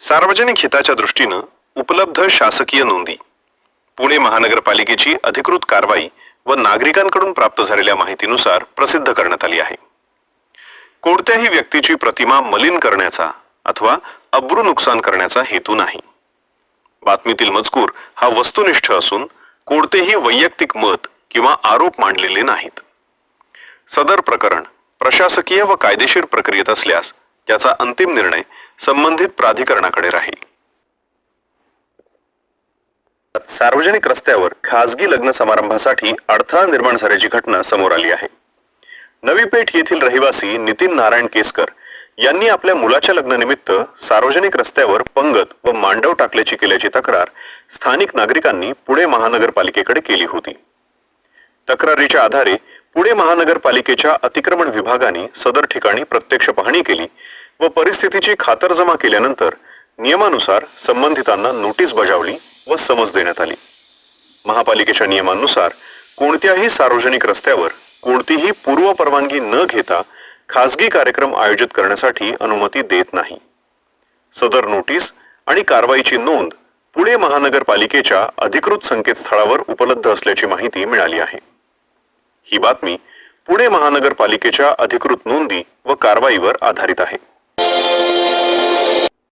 सार्वजनिक हिताच्या दृष्टीनं उपलब्ध शासकीय नोंदी पुणे महानगरपालिकेची अधिकृत कारवाई व नागरिकांकडून प्राप्त झालेल्या माहितीनुसार प्रसिद्ध करण्यात आली आहे. कोणत्याही व्यक्तीची प्रतिमा मलिन करण्याचा अथवा अब्रू नुकसान करण्याचा हेतू नाही. बातमीतील मजकूर हा वस्तुनिष्ठ असून कोणतेही वैयक्तिक मत किंवा आरोप मांडलेले नाहीत. सदर प्रकरण प्रशासकीय व कायदेशीर प्रक्रियेत असल्यास त्याचा अंतिम निर्णय संबंधित प्राधिकरणाकडे राहील. सार्वजनिक रस्त्यावर खासगी लग्न समारंभासाठी अडथळा निर्माण झाल्याची घटना समोर आली आहे. नवी पेठ येथील रहिवासी नितीन नारायण केसकर यांनी आपल्या मुलाच्या लग्नानिमित्त सार्वजनिक रस्त्यावर पंगत व मांडव टाकल्याची केल्याची तक्रार स्थानिक नागरिकांनी पुणे महानगरपालिकेकडे केली होती. तक्रारीच्या आधारे पुणे महानगरपालिकेच्या अतिक्रमण विभागाने सदर ठिकाणी प्रत्यक्ष पाहणी केली व परिस्थितीची खातरजमा केल्यानंतर नियमानुसार संबंधितांना नोटीस बजावली व समज देण्यात आली. महापालिकेच्या नियमांनुसार कोणत्याही सार्वजनिक रस्त्यावर कोणतीही पूर्व परवानगी न घेता खासगी कार्यक्रम आयोजित करण्यासाठी अनुमती देत नाही. सदर नोटीस आणि कारवाईची नोंद पुणे महानगरपालिकेच्या अधिकृत संकेतस्थळावर उपलब्ध असल्याची माहिती मिळाली आहे. ही बातमी पुणे महानगरपालिकेच्या अधिकृत नोंदी व कारवाईवर आधारित आहे.